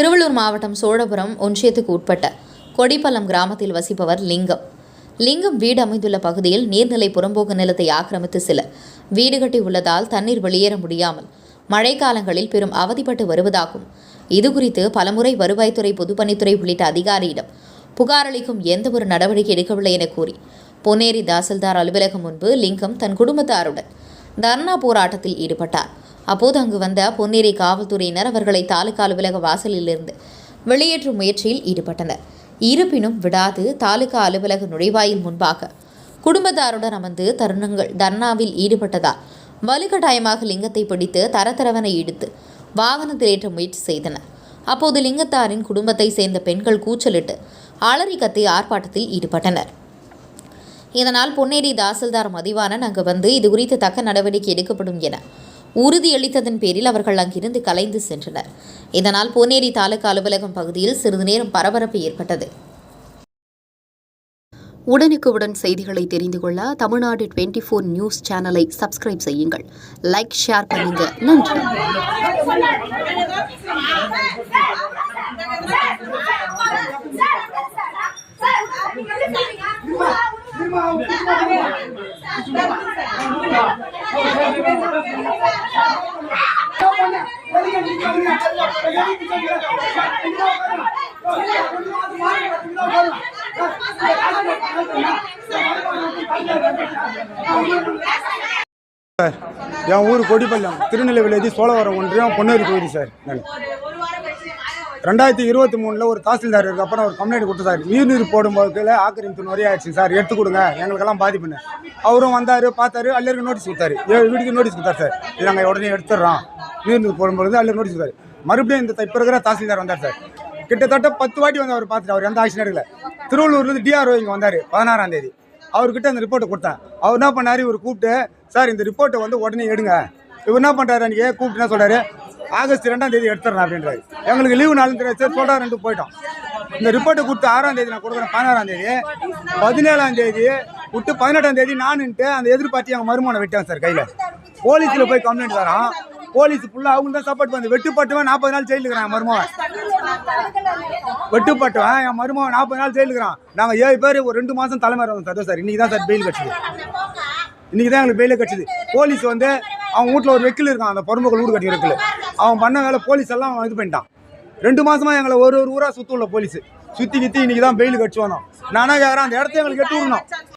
திருவள்ளூர் மாவட்டம் சோழபுரம் ஒன்றியத்துக்கு உட்பட்ட கொடிப்பள்ளம் கிராமத்தில் வசிப்பவர் லிங்கம். லிங்கம் வீடு அமைந்துள்ள பகுதியில் நீர்நிலை புறம்போக்கு நிலத்தை ஆக்கிரமித்து சில வீடு கட்டி உள்ளதால் தண்ணீர் வெளியேற முடியாமல் மழைக்காலங்களில் பெரும் அவதிப்பட்டு வருவதாகும். இதுகுறித்து பலமுறை வருவாய்த்துறை பொதுப்பணித்துறை உள்ளிட்ட அதிகாரியிடம் புகார் அளிக்கும் எந்த ஒரு நடவடிக்கை எடுக்கவில்லை என கூறி பொன்னேரி தாசில்தார் அலுவலகம் முன்பு லிங்கம் தன் குடும்பத்தாருடன் தர்ணா போராட்டத்தில் ஈடுபட்டார். அப்போது அங்கு வந்த பொன்னேரி காவல்துறையினர் அவர்களை தாலுகா அலுவலக வாசலிலிருந்து வெளியேற்றும் முயற்சியில் ஈடுபட்டனர். இருப்பினும் விடாது தாலுகா அலுவலக நுழைவாயில் முன்பாக குடும்பத்தாருடன் அமர்ந்து தருணங்கள் தர்ணாவில் ஈடுபட்டதால் வலுக்கட்டாயமாக லிங்கத்தை பிடித்து தரதரவென இழுத்து வாகனத்தில் ஏற்ற முயற்சி செய்தனர். அப்போது லிங்கத்தாரின் குடும்பத்தை சேர்ந்த பெண்கள் கூச்சலிட்டு அலறி கத்தி ஆர்ப்பாட்டத்தில் ஈடுபட்டனர். இதனால் பொன்னேரி தாசில்தார் மதிவானன் அங்கு வந்து இதுகுறித்து தக்க நடவடிக்கை எடுக்கப்படும் என உறுதியளித்ததன் பேரில் அவர்கள் அங்கிருந்து கலைந்து சென்றனர். இதனால் பொன்னேரி தாலுகா அலுவலகம் பகுதியில் சிறிது நேரம் பரபரப்பு ஏற்பட்டது. உடனுக்குடன் செய்திகளை தெரிந்து கொள்ள தமிழ்நாடு டுவெண்ட்டி ஃபோர் நியூஸ் சேனலை சப்ஸ்கிரைப் செய்யுங்கள். லைக் ஷேர் பண்ணுங்க. நன்றி. சார் என் ஊர் கொடிப்பள்ளம் திருநெல்வேலி வில்லேஜ் சோழவரம் ஒன்றியம் பொன்னேரி தொகுதி சார். நான். ரெண்டாயிரத்தி இருபத்தி மூணில் ஒரு தாசில்தார் இருக்கு அப்புறம் ஒரு கம்ப்ளைண்ட் கொடுத்தாரு நீர் நீர் போடும்போது ஆக்கிரமிப்பு நிறைய ஆயிடுச்சு சார். எடுத்து கொடுங்க எங்களுக்கெல்லாம் பாதிப்புன்னு. அவரும் வந்தார் பார்த்தாரு எல்லாருக்கும் நோட்டீஸ் கொடுத்தாரு. ஏழு வீட்டுக்கு நோட்டீஸ் கொடுத்தாரு சார். நாங்கள் உடனே எடுத்துடுறோம். நீர் போகும்பொழுது போடும்போது நோட்டீஸ் கொடுத்தாரு மறுபடியும் இந்த இப்போ இருக்கிற தாசில்தார் வந்தார் சார். கிட்டத்தட்ட பத்து வாட்டி வந்து அவர் பார்த்துட்டு அவர் எந்த ஆக்ஷன் எடுக்கல திருவள்ளூர்லேருந்து டிஆர்ஓ இங்கே வந்தார் பதினாறாம் தேதி. அவர்கிட்ட அந்த ரிப்போர்ட்டை கொடுத்தேன். அவர் என்ன பண்ணார்? இவர் கூப்பிட்டு சார் இந்த ரிப்போர்ட்டை வந்து உடனே எடுங்க. இவர் என்ன பண்ணுறாரு அன்றைக்கி கூப்பிட்டு என்ன சொல்கிறாரு ஆகஸ்ட் ரெண்டாம் தேதி எடுத்துறேன் அப்படின்றாரு. எங்களுக்கு லீவு நாளும் தெரியாது சரி. சொல்கிறாருன்ட்டு போயிட்டோம். இந்த ரிப்போர்ட்டை கொடுத்து ஆறாம் தேதி நான் கொடுக்குறேன் பதினாறாம் தேதி. பதினேழாம் தேதி விட்டு பதினெட்டாம் தேதி நானுன்ட்டு அந்த எதிர்பார்த்து எங்கள் மருமனை விட்டேன் சார் கையில். போலீஸில் போய் கம்ப்ளைண்ட் தரோம் போலீஸ் ஃபுல்லாக அவங்க தான் சப்போர்ட் பண்ணி வெட்டுப்பட்டுவன் நாற்பது நாள் ஜெயிலுக்கு இருக்கிறான் மருமகன் என் மருமகன் நாற்பது நாள் ஜெயிலுக்கு இருக்கிறான் நாங்கள் ஏழு பேர் ஒரு ரெண்டு மாதம் தலைமை வந்தோம் சார். சார் இன்றைக்கி தான் சார் பெயில் கட்சிது இன்றைக்கி தான் எங்களுக்கு பெயிலே கட்சிது போலீஸ் வந்து அவன் வீட்டில் ஒரு வெக்கில் இருக்கான் அந்த பொறுமக்கள் வீடு கட்டி வெக்கில். அவன் பண்ண வேலை போலீஸ் எல்லாம் அவன் இது பண்ணிட்டான். ரெண்டு மாதமாக எங்களை ஒரு ஒரு ஊராக சுத்த உள்ள போலீஸ். சுற்றி கித்தி இன்றைக்கி தான் பெயில் கட்சி வந்தோம் நானாக கேட்குறேன் அந்த இடத்த எங்களுக்கு எட்டு விடணும்.